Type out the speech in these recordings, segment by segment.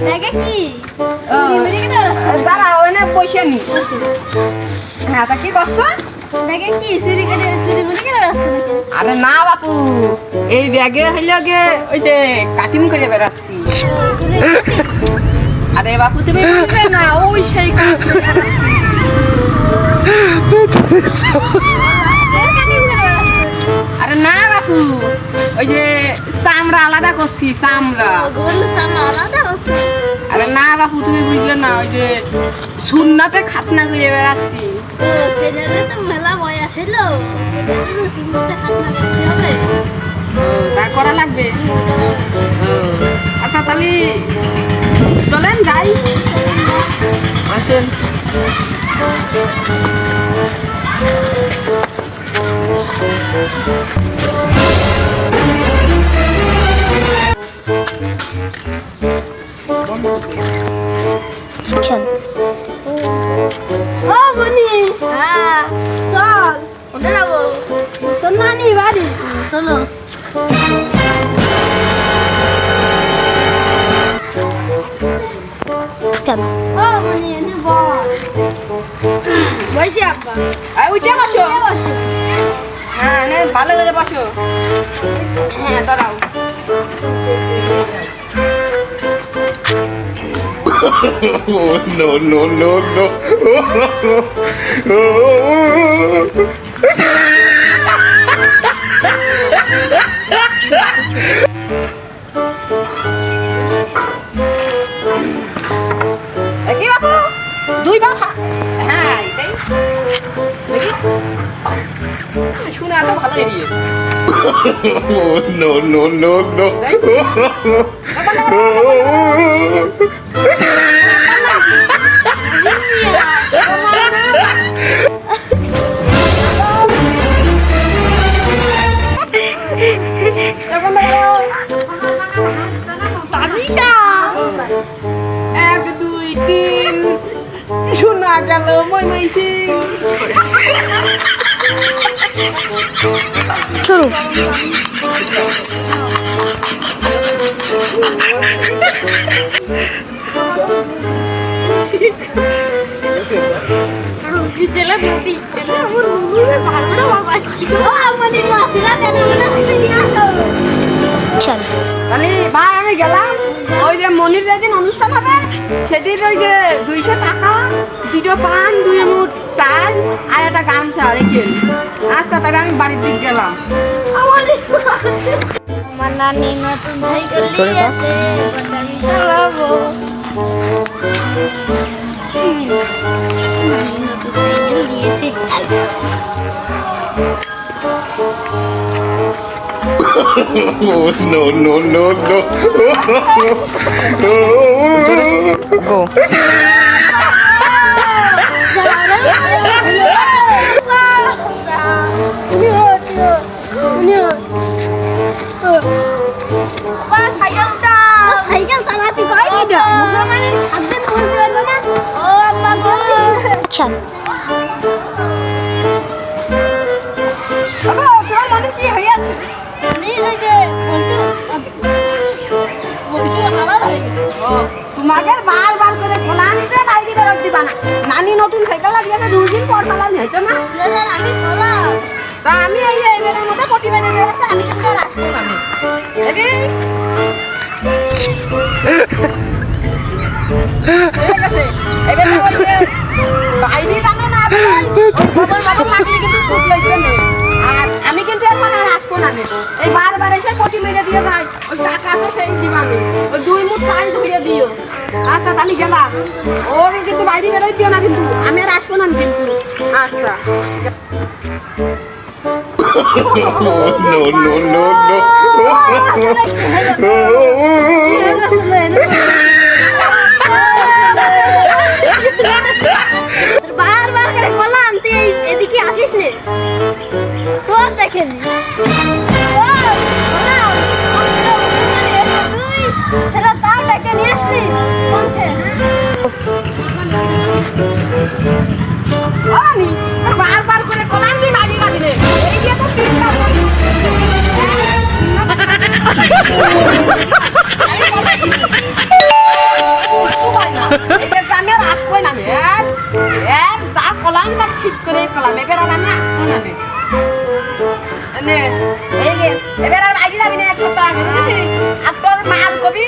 ব্যাগে কি? দাঁড়া ওখানে পয়সা নি হ্যাঁ তা কি করছ ব্যাগে কি চুরি করে চুরি করে কেন? আরে না বাপু এই ব্যাগে হইলে গে ওই যে কাটিং করে বেড়াচ্ছি আরে বাপু তুমি বুঝবে না ওই সেই। আরে না বাপু ওই যে চামড়া আলাদা করছি চামড়া। আরে না বাপু তুমি বুঝলে না ওই যে সুন্নাতে খাতনা করে বেড়াচ্ছি। তা করা লাগবে। আচ্ছা তাহলে চলেন যাই। আসেন। হ্যাঁ। চলো। ও, মনি। বসি আব্বা। আর উঠে বসো। হ্যাঁ নে, ভালো করে বসো। হ্যাঁ দাঁড়াও। No, no, no, no. no, no, no, no. এখন দাঁড়াও। তানিশা। এক দুই তিন তাহলে ভাই আমি গেলাম ওই যে মনির যেদিন অনুষ্ঠান হবে সেদিন ওই যে দুইশো টাকা দুটো পান দুই মুঠ চাল। আর একটা গামছা রেখে আচ্ছা তাহলে আমি বাড়ির দিক গেলাম আমাদের আমার নানি নতুন সাইকেল নিয়েছে ওটা আমি চালাবো নানি নতুন সাইকেল দিয়েছে Oh, no, no, no, no. গো তোমাকে বার বার করে খোলা আনিতে বাইরে বেরোত দিবা না। নানি নতুন সাইকেল লাগিয়েছে দুই দিন পর পালালি না? তা আমি এই এবারের দিয়েছে আমি কিন্তু দুই মুঠ চাল ধুয়ে দিও আচ্ছা তাহলে গেলাম ওর কিন্তু বাইরে বেরোই দিও না কিন্তু আমি আর আসব না কিন্তু আচ্ছা Oh. এবার আমি আর আসবোই না এর যা কলাম তা ঠিক করে কলাম। এবার আর আমি আসব না এবার আর বাইরে যাবি না এক সপ্তাহ আগে আর তোর মাল কবি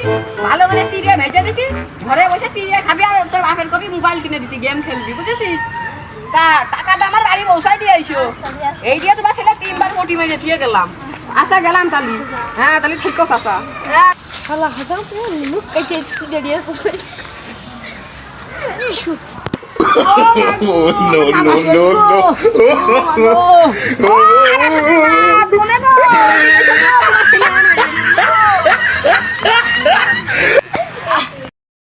ভালো করে সিরিয়া ভেজে দিতি, ঘরে বসে সিরিয়া খাবি আর তোর বাপের কবি মোবাইল কিনে দিতি গেম খেলবি, বুঝেছিস? তা টাকাটা আমার বাড়ি পৌঁছাই দিয়ে আইসো। এই দিয়ে তোমার ছেলে তিনবার কোটি মেরে দিয়ে গেলাম। আসা গেলাম তালি হ্যাঁ তাহলে ঠিক কথা আসা হালা হাসা মুখ কেটে দিয়ে। No, no, no, no.